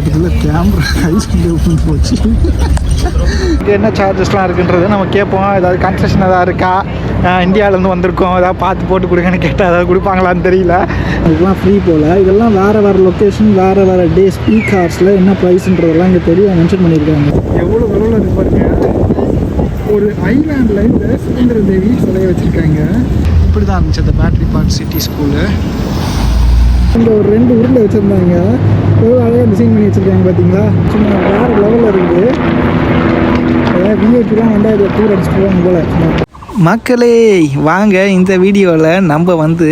ஓட்டத்தில் கேமரா ஹைஸ்பீடில் விட்டு போச்சு. இங்கே என்ன சார்ஜஸ்லாம் இருக்குன்றது நம்ம கேட்போம். ஏதாவது கன்செஷன் ஏதாவது இருக்கா? இந்தியாவிலேருந்து வந்திருக்கோம். ஏதாவது பார்த்து போட்டு கொடுங்கன்னு கேட்டால் ஏதாவது கொடுப்பாங்களான்னு தெரியல. அதுக்கெலாம் ஃப்ரீ போல். இதெல்லாம் வேறு வேறு லொக்கேஷன் வேறு வேறு டேஸ் பீக் ஹார்ஸில் என்ன ப்ரைஸ்ன்றதெல்லாம் இங்கே தெரிய மென்ஷன் பண்ணியிருக்காங்க. எவ்வளோ விலையில் இருக்கு பாருங்க. ஒரு ஐலாண்டில் இந்த சுதந்திர தேவி சிலையை வச்சுருக்காங்க. இப்படி தான் இருந்துச்சு. அந்த பேட்டரி பார்க் சிட்டி ஸ்கூலு இந்த ஒரு ரெண்டு உருண்டை வச்சுருந்தாங்க. எவ்வளோ அழகாக டிசைன் பண்ணி வச்சுருக்காங்க பார்த்தீங்களா சும்மா வேறு லெவலில் இருக்குது. விஐபிலாம் வந்தால் இதை டூர் அடிச்சுட்டு போவாங்க போல். மக்களே வாங்க இந்த வீடியோவில் நம்ம வந்து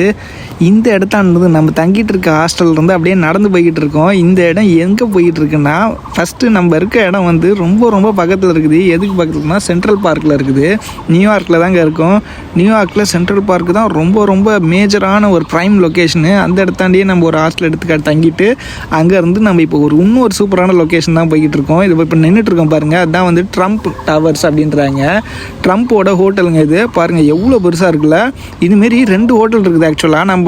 இந்த இடத்தானது நம்ம தங்கிட்டு இருக்க ஹாஸ்டல்ல இருந்து அப்படியே நடந்து போய்கிட்டு இருக்கோம். இந்த இடம் எங்கே போய்கிட்டு இருக்குன்னா ஃபஸ்ட்டு நம்ம இருக்க இடம் வந்து ரொம்ப ரொம்ப பக்கத்தில் இருக்குது. எதுக்கு பக்கத்துலனா சென்ட்ரல் பார்க்கில் இருக்குது. நியூயார்க்கில் தாங்க இருக்கும். நியூயார்க்கில் சென்ட்ரல் பார்க் தான் ரொம்ப ரொம்ப மேஜரான ஒரு ப்ரைம் லொக்கேஷனு அந்த இடத்தாண்டியே நம்ம ஒரு ஹாஸ்டல் எடுத்து தங்கிட்டு அங்கேருந்து நம்ம இப்போ ஒரு இன்னொரு சூப்பரான லொக்கேஷன் தான் போய்கிட்டு இருக்கோம். இது இப்போ நின்றுட்டு இருக்கோம் பாருங்கள் அதுதான் வந்து ட்ரம்ப் டவர்ஸ் அப்படின்றாங்க. ட்ரம்ப்போட ஹோட்டலுங்க இது. பாருங்கள் எவ்வளோ பெருசாக இருக்குல்ல. இதுமாரி ரெண்டு ஹோட்டல் இருக்குது ஆக்சுவலாக நம்ம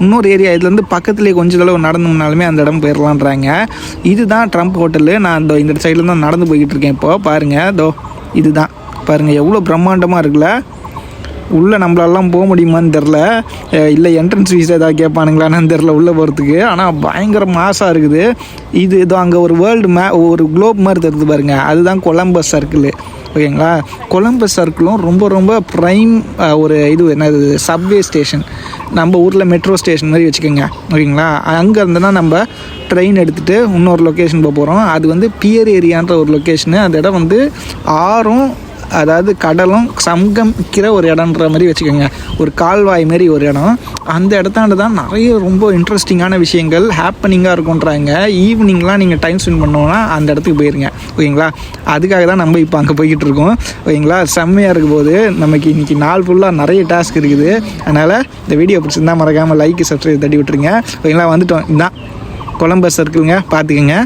இன்னொரு ஏரியா இதுலேருந்து பக்கத்துலேயே கொஞ்ச தடவை நடந்தோம்னாலுமே அந்த இடம் போயிடலான்றாங்க இதுதான் ட்ரம்ப் ஹோட்டலு. நான் இந்த இந்த சைடில் தான் நடந்து போய்கிட்டு இருக்கேன் இப்போ. பாருங்கள் தோ இதுதான். பாருங்கள் எவ்வளோ பிரம்மாண்டமாக இருக்குல்ல? உள்ளே நம்மளாலாம் போக முடியுமான்னு தெரில. இல்லை என்ட்ரன்ஸ் ஃபீஸ் ஏதாவது கேட்பானுங்களான்னு தெரில உள்ளே போகிறதுக்கு ஆனால் பயங்கர மாசாக இருக்குது. இது இதோ அங்கே ஒரு வேர்ல்டு மே ஒரு குளோப் மாதிரி தருது பாருங்கள் அதுதான் கொலம்பஸ் சர்க்கிள் ஓகேங்களா? கொலம்பஸ் சர்க்கிளும் ரொம்ப ரொம்ப ப்ரைம் ஒரு இது என்னது சப்வே ஸ்டேஷன் நம்ம ஊரில் மெட்ரோ ஸ்டேஷன் மாதிரி வச்சுக்கோங்க. ஓகேங்களா? அங்கே இருந்தனா நம்ம ட்ரெயின் எடுத்துகிட்டு இன்னொரு லொக்கேஷன் போக போகிறோம் அது வந்து பியர் ஏரியான்ற ஒரு லொக்கேஷனு அந்த இடம் வந்து ஆறும் அதாவது கடலும் சங்கமிக்கிற ஒரு இடம்ன்ற மாதிரி வச்சுக்கோங்க. ஒரு கால்வாய் மாரி ஒரு இடம். அந்த இடத்தாண்டு தான் நிறைய ரொம்ப இன்ட்ரெஸ்டிங்கான விஷயங்கள் ஹாப்பனிங்காக இருக்குன்றாங்க ஈவினிங்லாம் நீங்கள் டைம் ஸ்பெண்ட் பண்ணோன்னா அந்த இடத்துக்கு போயிருங்க. ஓகேங்களா? அதுக்காக தான் நம்ம இப்போ அங்கே போய்கிட்டு இருக்கோம். ஓகேங்களா? செம்மையாக இருக்கும் போது நமக்கு இன்றைக்கி நாள் ஃபுல்லாக நிறைய டாஸ்க் இருக்குது. அதனால் இந்த வீடியோ பிடிச்சிருந்தா மறக்காமல் லைக் சப்ஸ்கிரைப் தட்டி விட்டுருங்க. ஓகேங்களா? வந்துட்டோம். இதுதான் கொலம்பஸ் சர்க்கிளுங்க பார்த்துக்குங்க.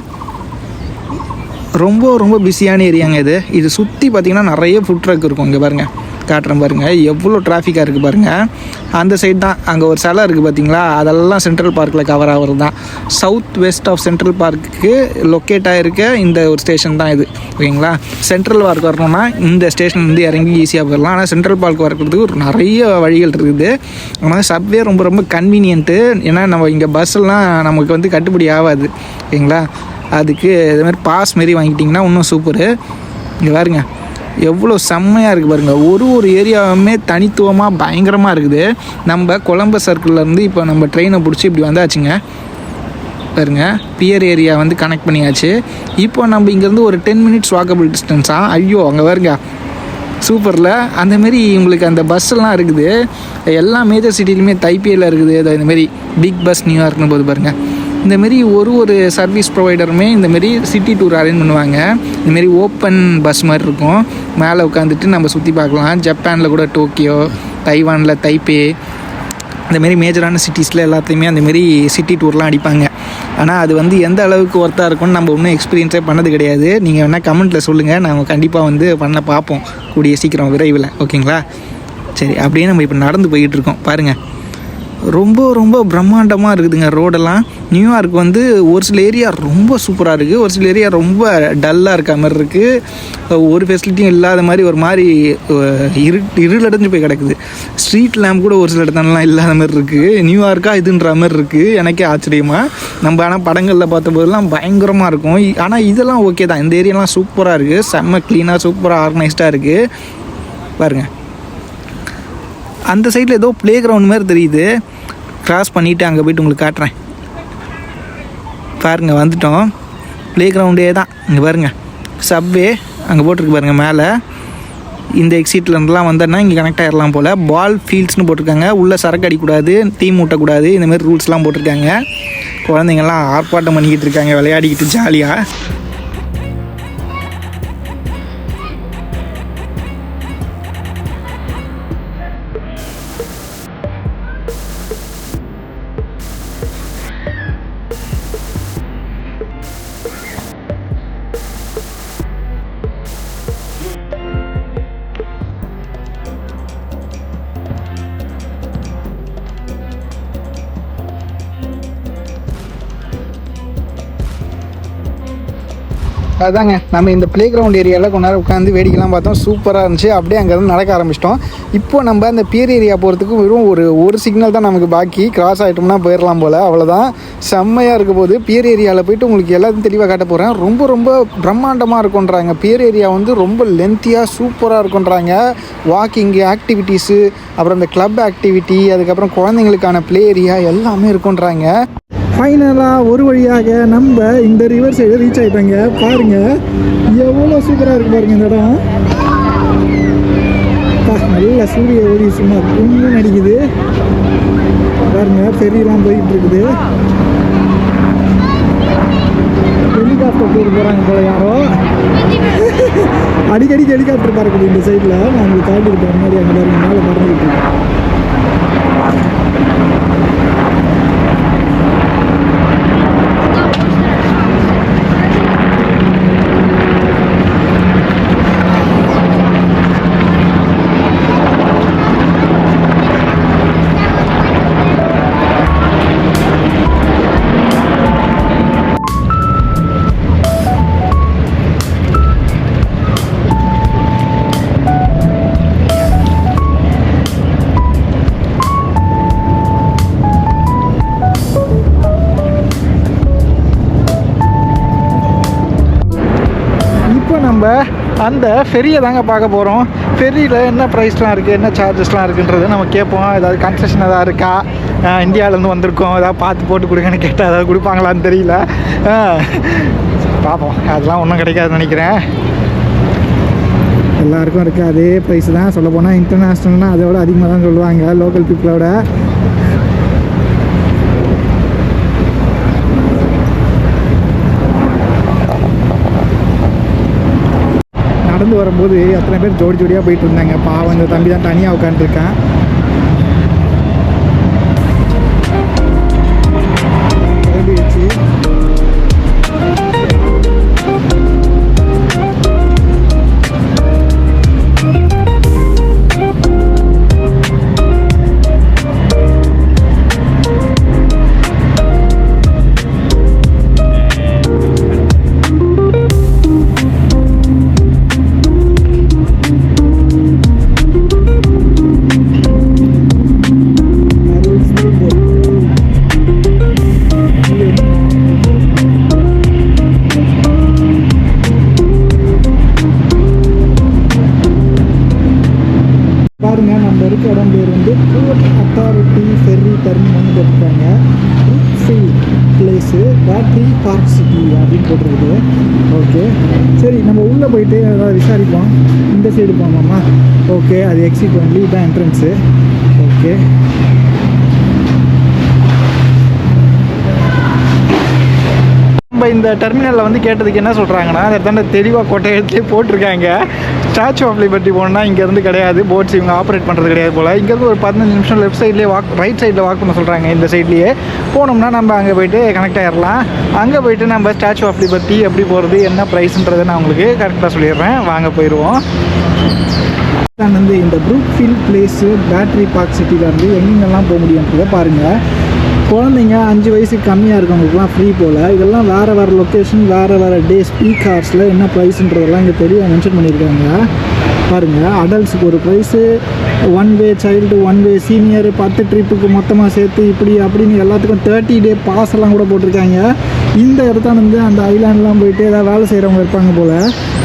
ரொம்ப ரொம்ப பிஸியான ஏரியாங்க இது. இது சுற்றி பார்த்தீங்கன்னா நிறைய ஃபுட் ட்ரக் இருக்கும் இங்கே பாருங்கள் காட்டுறேன் பாருங்கள் எவ்வளோ டிராஃபிக்காக இருக்குது பாருங்கள் அந்த சைடு தான். அங்கே ஒரு சிலை இருக்குது பார்த்தீங்களா அதெல்லாம் சென்ட்ரல் பார்க்கில் கவர் ஆகிறது தான் சவுத் வெஸ்ட் ஆஃப் சென்ட்ரல் பார்க்குக்கு லொக்கேட் ஆகிருக்க இந்த ஒரு ஸ்டேஷன் தான் இது. ஓகேங்களா? சென்ட்ரல் பார்க் வரணும்னா இந்த ஸ்டேஷன் வந்து இறங்கி ஈஸியாக போயிடலாம். ஆனால் சென்ட்ரல் பார்க் வரக்கிறதுக்கு ஒரு நிறைய வழிகள் இருக்குது. ஆனால் சப்வே ரொம்ப ரொம்ப கன்வீனியன்ட்டு ஏன்னா நம்ம இங்கே பஸ்ஸெல்லாம் நமக்கு வந்து கட்டுப்படி ஆகாது. ஓகேங்களா? அதுக்கு இது மாதிரி பாஸ் மாரி வாங்கிட்டிங்கன்னா இன்னும் சூப்பரு இங்கே பாருங்க எவ்வளோ செம்மையாக இருக்குது பாருங்கள் ஒரு ஒரு ஏரியாவுமே தனித்துவமாக பயங்கரமாக இருக்குது. நம்ம கொலம்பஸ் சர்க்கிள்லேருந்து இப்போ நம்ம ட்ரெயினை பிடிச்சி இப்படி வந்தாச்சுங்க. பாருங்க பியர் ஏரியா வந்து கனெக்ட் பண்ணியாச்சு. இப்போ நம்ம இங்கேருந்து ஒரு டென் மினிட்ஸ் வாக்கபிள் டிஸ்டன்ஸாக ஐயோ அங்கே பாருங்க. சூப்பரில் அந்தமாரி உங்களுக்கு அந்த பஸ்ஸெல்லாம் இருக்குது. எல்லா மேஜர் சிட்டிலையுமே தைப்பியில் இருக்குது. அது இந்தமாரி பிக் பஸ் நியூயார்க்னு போது பாருங்கள் இந்தமாரி ஒரு ஒரு சர்வீஸ் ப்ரொவைடருமே இந்தமாரி சிட்டி டூர் அரேஞ்ச் பண்ணுவாங்க. இந்தமாரி ஓப்பன் பஸ் மாதிரி இருக்கும் மேலே உட்காந்துட்டு நம்ம சுற்றி பார்க்கலாம் ஜப்பானில் கூட டோக்கியோ தைவானில் தைப்பே இந்தமாரி மேஜரான சிட்டிஸில் எல்லாத்தையுமே அந்தமாரி சிட்டி டூர்லாம் அடிப்பாங்க. ஆனால் அது வந்து எந்த அளவுக்கு ஒர்த்தாக இருக்கும்னு நம்ம ஒன்றும் எக்ஸ்பீரியன்ஸே பண்ணது கிடையாது. நீங்கள் வேணால் கமெண்ட்டில் சொல்லுங்கள் நாங்கள் கண்டிப்பாக வந்து பண்ண பார்ப்போம். கூடிய சீக்கிரம் விரைவில். ஓகேங்களா? சரி அப்படியே நம்ம இப்போ நடந்து போய்கிட்டு இருக்கோம். பாருங்கள் ரொம்ப ரொம்ப பிரம்மாண்டமாக இருக்குதுங்க ரோடெல்லாம். நியூயார்க் வந்து ஒரு சில ஏரியா ரொம்ப சூப்பராக இருக்குது ஒரு சில ஏரியா ரொம்ப டல்லாக இருக்க மாதிரி இருக்குது ஒரு ஃபெசிலிட்டியும் இல்லாத மாதிரி ஒரு மாதிரி இரு இருளடைஞ்சு போய் கிடக்குது. ஸ்ட்ரீட் லேம்ப் கூட ஒரு சில இடத்துலலாம் இல்லாத மாதிரி இருக்குது நியூயார்க்காக இதுன்ற மாதிரி இருக்குது எனக்கே ஆச்சரியமாக நம்ம ஆனால் படங்களில் பார்த்த போதெல்லாம் பயங்கரமாக இருக்கும் ஆனால் இதெல்லாம் ஓகே தான். இந்த ஏரியாலாம் சூப்பராக இருக்குது செம்ம க்ளீனாக சூப்பராக ஆர்கனைஸ்டாக இருக்குது பாருங்கள் அந்த சைடில் ஏதோ ப்ளே கிரவுண்ட் மாதிரி தெரியுது. கிராஸ் பண்ணிவிட்டு அங்கே போயிட்டு உங்களுக்கு காட்டுறேன். பாருங்கள் வந்துட்டோம். ப்ளே கிரவுண்டே தான். இங்கே பாருங்கள் சப்வே அங்கே போட்டிருக்கு பாருங்கள் மேலே. இந்த எக்ஸிட்லேருந்துலாம் வந்தேன்னா வந்தோன்னா இங்கே கனெக்ட் ஆகிடலாம் போல். பால் ஃபீல்ட்ஸ்னு போட்டிருக்காங்க. உள்ளே சரக்கு அடிக்கக்கூடாது தீ மூட்டக்கூடாது இந்த மாதிரி ரூல்ஸ்லாம் போட்டிருக்காங்க. குழந்தைங்கள்லாம் ஆர்ப்பாட்டம் பண்ணிக்கிட்டு இருக்காங்க விளையாடிக்கிட்டு ஜாலியாக அதாங்க நம்ம இந்த ப்ளே கிரவுண்ட் ஏரியாவில் கொஞ்ச நேரம் உட்காந்து வேடிக்கைலாம் பார்த்தோம். சூப்பராக இருந்துச்சு. அப்படியே அங்கேருந்து நடக்க ஆரம்பிச்சிட்டோம். இப்போ நம்ம அந்த பியர் ஏரியா போகிறதுக்கு வெறும் ஒரு ஒரு சிக்னல் தான் நமக்கு பாக்கி. கிராஸ் ஆகிட்டோம்னா போயிடலாம் போல். அவ்வளோதான் செம்மையாக இருக்க போது பியர் ஏரியாவில் போயிட்டு உங்களுக்கு எல்லாத்தையும் தெளிவாக காட்ட போகிறேன் ரொம்ப ரொம்ப பிரம்மாண்டமாக இருக்குன்றாங்க பியர் ஏரியா வந்து ரொம்ப லென்த்தியாக சூப்பராக இருக்குன்றாங்க வாக்கிங்கு ஆக்டிவிட்டீஸு அப்புறம் இந்த கிளப் ஆக்டிவிட்டி அதுக்கப்புறம் குழந்தைங்களுக்கான ப்ளே ஏரியா எல்லாமே இருக்குன்றாங்க ஃபைனலாக ஒரு வழியாக நம்ம இந்த ரிவர் சைடு ரீச் ஆகிட்டாங்க பாருங்க. எவ்வளோ சூப்பராக இருக்கு பாருங்க இந்த இடம். நல்ல சூரிய ஒளி சும்மா கும்மு நடிக்குது. பாருங்க ஃபெரியெல்லாம் போயிட்டு இருக்குது. ஹெலிகாப்டர் டூர் போகிறாங்க போல யாரோ. அடிக்கடி ஹெலிகாப்டர் பறக்குது இந்த சைடில் நான் உங்களுக்கு காட்டிருப்பேன் முன்னாடி அங்கே பாருங்க மேலே பறந்துக்கிட்டு இருக்கேன் அந்த ஃபெரியை தாங்க பார்க்க போகிறோம் ஃபெரியில் என்ன ப்ரைஸ்லாம் இருக்குது என்ன சார்ஜஸ்லாம் இருக்குன்றதை நம்ம கேட்போம். ஏதாவது கன்செஷன் எதாவது இருக்கா? இந்தியாவிலேருந்து வந்திருக்கோம். ஏதாவது பார்த்து போட்டு கொடுங்கன்னு கேட்டால் ஏதாவது கொடுப்பாங்களான்னு தெரியல. பார்ப்போம். அதெல்லாம் ஒன்றும் கிடைக்காதுன்னு நினைக்கிறேன். எல்லாருக்கும் இருக்குது அதே ப்ரைஸ் தான். சொல்ல போனால் இன்டர்நேஷ்னல்னால் அதை விட அதிகமாக தான் சொல்லுவாங்க லோக்கல் பீப்புளோட நடந்து வரும்போது அத்தனை பேர் ஜோடி ஜோடியாக போயிட்டு இருந்தாங்க. பாவம் இந்த தம்பி தான் தனியாக உட்காந்துருக்கேன் பிளேஸு பேட்ரி பார்க் சிட்டி அப்படின்னு போட்டிருக்குது ஓகே சரி நம்ம உள்ளே போயிட்டு ஏதாவது விசாரிப்போம். இந்த சைடு போகலாமா ஓகே அது எக்ஸிட் ஒன்லி இதான் என்ட்ரன்ஸு ஓகே நம்ம இந்த டெர்மினலில் வந்து கேட்டதுக்கு என்ன சொல்கிறாங்கன்னா அதை தாண்ட தெளிவாக கொட்டை போட்டிருக்காங்க. ஸ்டாச்சு ஆஃப் லிபர்ட்டி போனால் இங்கேருந்து கிடையாது. போட்ஸ் இவங்க ஆப்ரேட் பண்ணுறது கிடையாது போல். இங்கேருந்து ஒரு பதினஞ்சு நிமிஷம் லெஃப்ட் சைட்லேயே வாக் ரைட் சைடில் வாக் பண்ண சொல்கிறாங்க இந்த சைட்லேயே போனோம்னா நம்ம அங்கே போயிட்டு கனெக்ட் ஆகிடலாம் அங்கே போயிட்டு நம்ம ஸ்டாச்சு ஆஃப் லிபர்ட்டி எப்படி போகிறது என்ன ப்ரைஸ்ன்றதை நான் உங்களுக்கு கரெக்டாக சொல்லிடுறேன். வாங்க போயிடுவோம் தான் வந்து இந்த Brookfield place battery park சிட்டியில் இருந்து எங்கெங்கெல்லாம் போக முடியுன்றதை பாருங்கள் குழந்தைங்க அஞ்சு வயசுக்கு கம்மியாக இருக்கவங்களுக்குலாம் ஃப்ரீ போல். இதெல்லாம் வேறு வேறு லொக்கேஷன் வேறு வேறு டே ஸ்பீக் ஹார்ஸில் என்ன ப்ரைஸுன்றதெல்லாம் இங்கே தெளிவாக மென்ஷன் பண்ணியிருக்காங்க. பாருங்கள் அடல்ட்ஸுக்கு ஒரு price one way child one way senior பத்து ட்ரிப்புக்கு மொத்தமாக சேர்த்து இப்படி அப்படின்னு எல்லாத்துக்கும் தேர்ட்டி டே பாஸ் எல்லாம் கூட போட்டிருக்காங்க. இந்த இடத்துல வந்து அந்த ஐலாண்ட்லாம் போயிட்டு ஏதாவது வேலை செய்கிறவங்க இருப்பாங்க போல்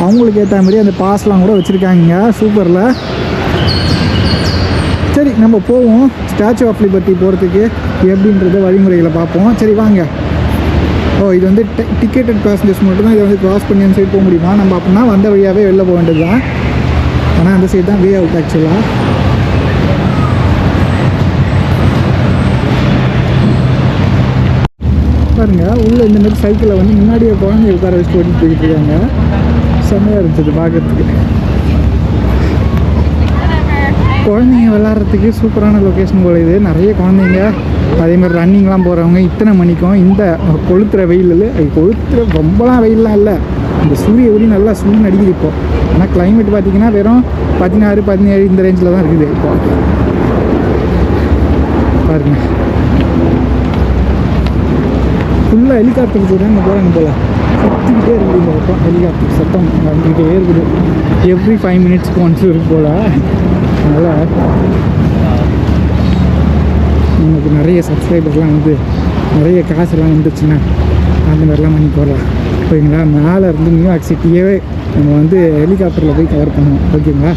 அவங்களுக்கு ஏற்ற மாதிரி அந்த பாஸ்லாம் கூட வச்சுருக்காங்க சூப்பரில் நம்ம போவோம். ஸ்டாச்சு ஆஃப் லிபர்ட்டி போகிறதுக்கு எப்படின்றத வழிமுறைகளை பார்ப்போம். சரி வாங்க. ஓ இது வந்து டிக்கெட்டட் பேசஞ்சர்ஸ் மட்டும்தான் இதை வந்து க்ராஸ் பண்ணி அந்த சைடு போக முடியுமா? நம்ம அப்படின்னா வந்த வழியாகவே வெளில போக வேண்டியது தான் ஆனால் அந்த சைடு தான் வே அவுட் ஆக்சுவலாக பாருங்க உள்ள இந்த மாதிரி சைக்கிளை வந்து முன்னாடியே குழந்தை உட்கார வச்சு ஓட்டிட்டு போயிட்டு இருக்காங்க. செம்மையாக இருந்துச்சு பார்க்கறதுக்கு. குழந்தைங்க விளாட்றதுக்கு சூப்பரான லொக்கேஷன் போல இது. நிறைய குழந்தைங்க அதே மாதிரி ரன்னிங்லாம் போகிறவங்க இத்தனை மணிக்கும் இந்த கொளுத்துற வெயிலில் கொளுத்துற ரொம்பலாம் வெயில்லாம் இல்லை. இந்த சூரிய ஒளி நல்லா சூழ்ந்து அடிக்குது இப்போ. ஆனால் கிளைமேட் பார்த்தீங்கன்னா வெறும் பதினாறு பதினேழு இந்த ரேஞ்சில் தான் இருக்குது இப்போ. பாருங்க. ஃபுல்லாக ஹெலிகாப்டர் கூட அங்கே போகிறாங்க போல. சுற்றிக்கிட்டே இருக்குது இந்த பக்கம். ஹெலிகாப்டர் சத்தம் வந்துக்கிட்டே இருக்குது. எவ்ரி ஃபைவ் மினிட்ஸ்க்கு ஒன்ஸ் இருக்கு போல். அதனால் நமக்கு நிறைய சப்ஸ்கிரைபர்லாம் வந்து நிறைய காசுலாம் வந்துச்சுன்னா அந்த மாதிரிலாம் பண்ணி போடலாம். ஓகேங்களா மேலே இருந்து நியூயார்க் சிட்டியே நம்ம வந்து ஹெலிகாப்டரில் போய் கவர் பண்ணுவோம் ஓகேங்களா?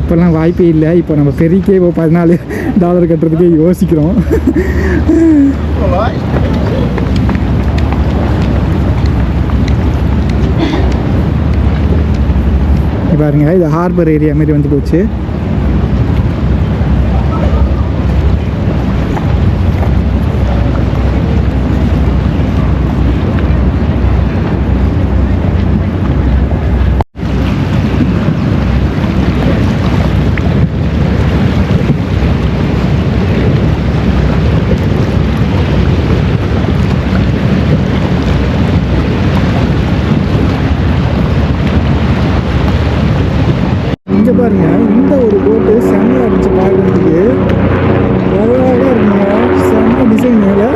இப்போல்லாம் வாய்ப்பே இல்லை. இப்போ நம்ம பெருக்கே இப்போ பதினாலு டாலர் கட்டுறதுக்கே யோசிக்கிறோம். பாருங்க இது ஹார்பர் ஏரியா மாதிரி வந்து போச்சு இங்கே பாருங்க இந்த ஒரு போட்டு செம்மையாக இருந்துச்சு பார்க்குறதுக்கு அழகாக இருக்குங்க செம்ம டிசைன் மேலே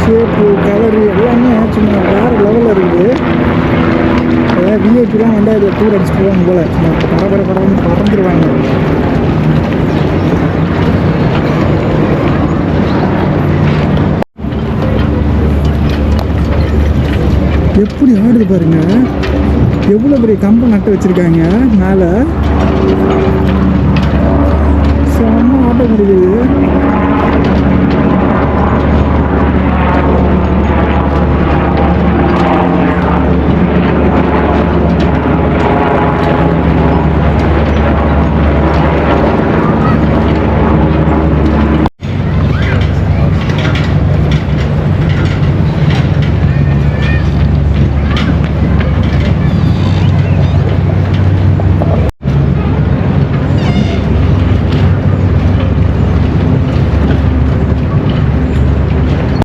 ஷேப்பு கலரு எல்லாமே சும்மா வேறு லெவலில் இருக்குது அதாவது விஐபிலாம் வந்து அதில் டூர் அடிச்சுட்டு போவாங்க போல. சும்மா பரபர பரபரன்னு பறந்துருவாங்க. எப்படி ஆடுது பாருங்க. எவ்வளோ பெரிய கம்பம் நட்டு வச்சுருக்காங்க மேலே. செம்ம ஆட்ட முடியுது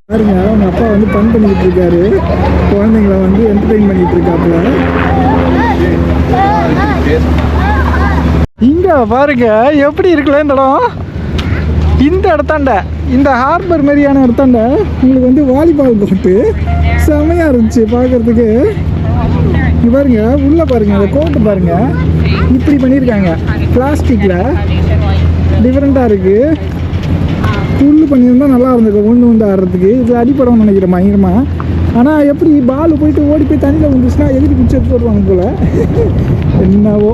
பாருங்க அவங்க அப்பா வந்து ஃபன் பண்ணிக்கிட்டு இருக்காரு குழந்தைங்கள வந்து என்டர்டெயின் பண்ணிட்டு இருக்காப்புல இங்க பாருங்க எப்படி இருக்குல்ல இந்த இடம்? இந்த இடத்தாண்ட இந்த ஹார்பர் மாதிரியான இடத்தாண்ட உங்களுக்கு வந்து வாலிபால் கோர்ட்டு செமையா இருந்துச்சு பார்க்கறதுக்கு. பாருங்க உள்ள பாருங்க அந்த கோட்டு பாருங்க. இப்படி பண்ணியிருக்காங்க. பிளாஸ்டிக்ல டிஃப்ரெண்ட்டாக இருக்குது புல்லு பண்ணியிருந்தா நல்லா இருந்திருக்கும். உண்டு உண்டு ஆடுறதுக்கு. இது அடிப்படம்னு நினைக்கிறேன் பயங்கரமாக ஆனால் எப்படி பால் போயிட்டு ஓடி போய் தண்ணியில் வந்துச்சுன்னா எதிரி பிடிச்சி எடுத்து போடுவாங்க போல்? என்னவோ.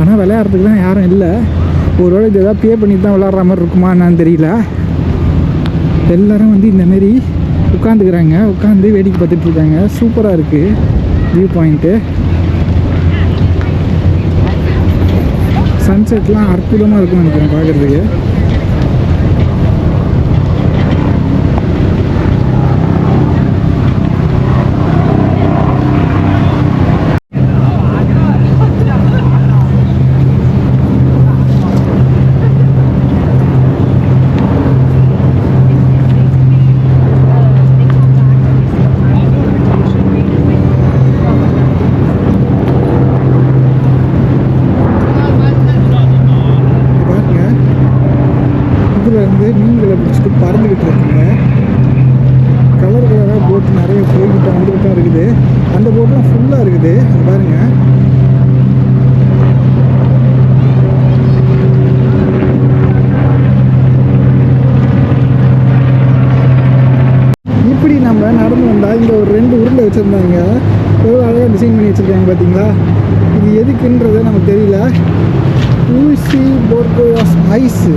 ஆனால் விளையாடுறதுக்கு தான் யாரும் இல்லை. ஒரு வேளை இது ஏதாவது பே பண்ணி தான் விளாட்ற மாதிரி இருக்குமா என்னன்னு தெரியல. எல்லாரும் வந்து இந்த மாரி உட்காந்துக்கிறாங்க உட்காந்து வேடிக்கை பார்த்துட்டு இருக்காங்க. சூப்பராக இருக்குது வியூ பாயிண்ட்டு சன்செட்லாம் அற்புதமாக இருக்கும்னு நினைக்கிறேன் பார்க்குறதுக்கு பாருங்க வந்து மீன்களை பிடிச்சிட்டு பறந்துக்கிட்டு இருக்குங்க. கலர் கலராக போட்டு நிறைய போய்கிட்டு வந்துக்கிட்டா இருக்குது. அந்த போட்லாம் ஃபுல்லாக இருக்குது. இங்க பாருங்க. இப்படி நம்ம நடந்து வந்தால் இங்கே ஒரு ரெண்டு உருண்டை வச்சுருந்தாங்க. எவ்வளோ அழகாக டிசைன் பண்ணி வச்சுருக்காங்க பார்த்தீங்களா இது எதுக்குன்றது நமக்கு தெரியல. ஊசி போர்கோயாஸ் ஐஸு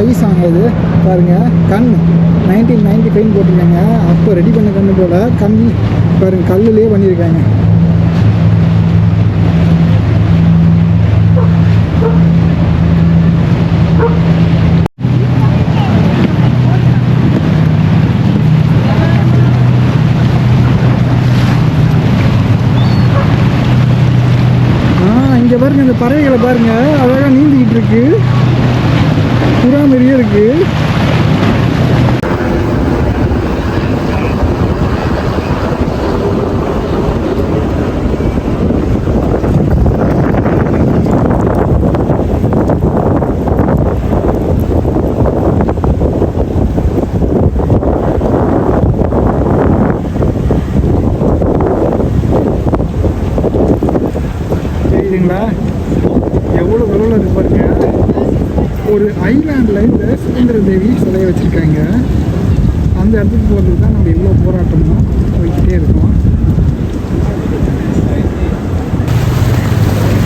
ஐஸ் ஆங்க இது பாருங்கள் கண் நைன்டீன் நைன்டி ஃபைவ் போட்டிருக்காங்க. அப்போ ரெடி பண்ண கண்ணு போல் கண் பாருங்க கல்லுலேயே பண்ணியிருக்காங்க. ஆ இங்கே பாருங்க இந்த பறவைகளை பாருங்க. அழகாக நீந்திக்கிட்டு இருக்கு புறா மாதிரியே இருக்கு ஒரு ஐலாண்டில் இந்த சுதந்திர தேவி சிலையை வச்சுருக்காங்க. அந்த இடத்துக்கு போகிறதுக்கு தான் நம்ம எவ்வளோ போராட்டம்னா போய்கிட்டே இருக்கோம்.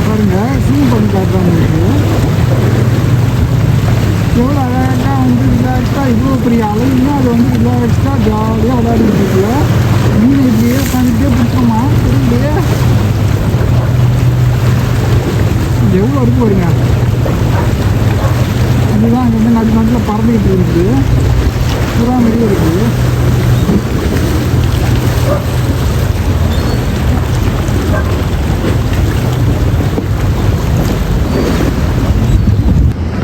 பாருங்கள் சூம் பண்ணி காட்டுறாங்க உங்களுக்கு. எவ்வளோ அழகாக வந்து ரிலாக்ஸாக இவ்வளோ பெரிய அலைன்னா அது வந்து ரிலாக்ஸாக ஜாலியாக விளையாடிட்டு இருக்குல்ல. மீன் இப்படியே உட்காந்துட்டே பிடிச்சோமா? தெரியலையே எவ்வளோ இருக்கு பாருங்க. இதுதான் அங்கே வந்து நடு நாட்டில் பறந்துக்கிட்டு இருக்குது. புறா மாதிரியே இருக்குது.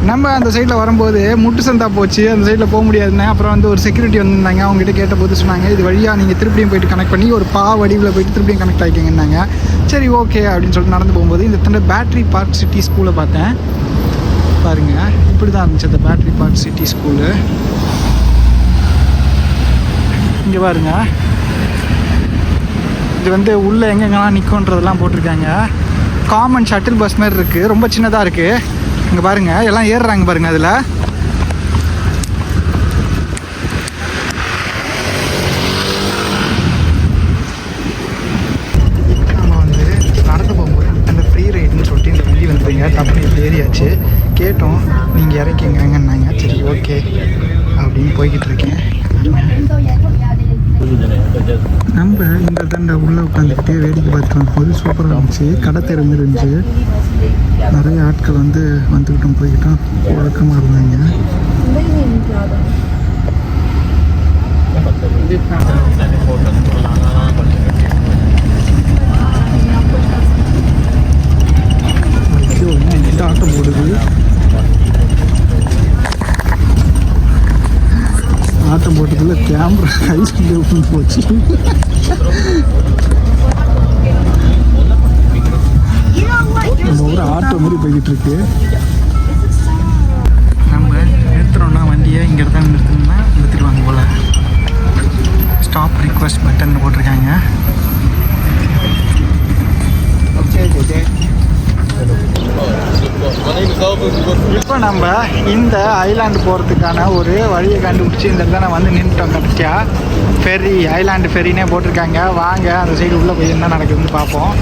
நம்ம அந்த சைடில் வரும்போது முட்டு சந்தா போச்சு. அந்த சைடில் போக முடியாதுன்னு. அப்புறம் வந்து ஒரு செக்யூரிட்டி வந்திருந்தாங்க. அவங்ககிட்ட கேட்டபோது சொன்னாங்க இது வழியாக நீங்கள் திருப்பியும் போயிட்டு கனெக்ட் பண்ணி ஒரு பா வடிவில் போயிட்டு திருப்பியும் கனெக்ட் ஆகிக்கிங்கன்னாங்க சரி ஓகே அப்படின்னு சொல்லிட்டு நடந்து போகும்போது இந்த தண்டை பேட்டரி பார்க் சிட்டி ஸ்கூலை பார்த்தேன். பாருங்க. இப்படி தான் இருந்துச்சு அந்த பேட்டரி பார்க் சிட்டி ஸ்கூலு இங்கே பாருங்க. இது வந்து உள்ளே எங்கெங்கெல்லாம் நிற்கும்ன்றதெல்லாம் போட்டிருக்காங்க. காமன் ஷட்டில் பஸ் மாதிரி இருக்குது ரொம்ப சின்னதாக இருக்குது இங்கே பாருங்கள் எல்லாம் ஏறுறாங்க பாருங்கள் அதில் நம்ம வந்து நடந்து போகும்போது அந்த ஃப்ரீ ரைடுன்னு சொல்லிட்டு இந்த வண்டி வந்துருங்க டப்புனு ஏறியாச்சு கேட்டோம் நீங்கள் இறக்கிங்கன்னாங்க சரி ஓகே அப்படின்னு போய்கிட்டு இருக்கேன் நம்ம இந்த தண்டை உள்ளே உட்காந்துக்கிட்டே வேடிக்கை பார்த்துட்டு போது சூப்பராக இருந்துச்சு. கடை தெரு மாதிரி இருந்துச்சு நிறைய ஆட்கள் வந்து வந்துக்கிட்டோம் போய்கிட்டோம் வழக்கமாக இருந்தாங்க. ஆட்டம் போடுது? ஆட்டம் போட்டதில் கேமரா கையில் போச்சு. நம்ம ஒரு ஆட்டோ மாதிரி போய்கிட்டு இருக்கு நம்ம நிறுத்துறோம்னா வண்டியை இங்கே தான் நிறுத்தணும்னா நிறுத்திடுவாங்க போல். ஸ்டாப் ரிக்வஸ்ட் பட்டன் போட்டிருக்காங்க. இப்போ நம்ம இந்த ஐலாண்டு போகிறதுக்கான ஒரு வழியை கண்டுபிடிச்சி இந்த இடத்துல வந்து நின்றுட்டோம் கடைசியாக ஃபெரி ஐலாண்டு ஃபெரினே போட்டிருக்காங்க. வாங்க அந்த சைடு உள்ளே போய் என்ன நடக்குதுன்னு பார்ப்போம்.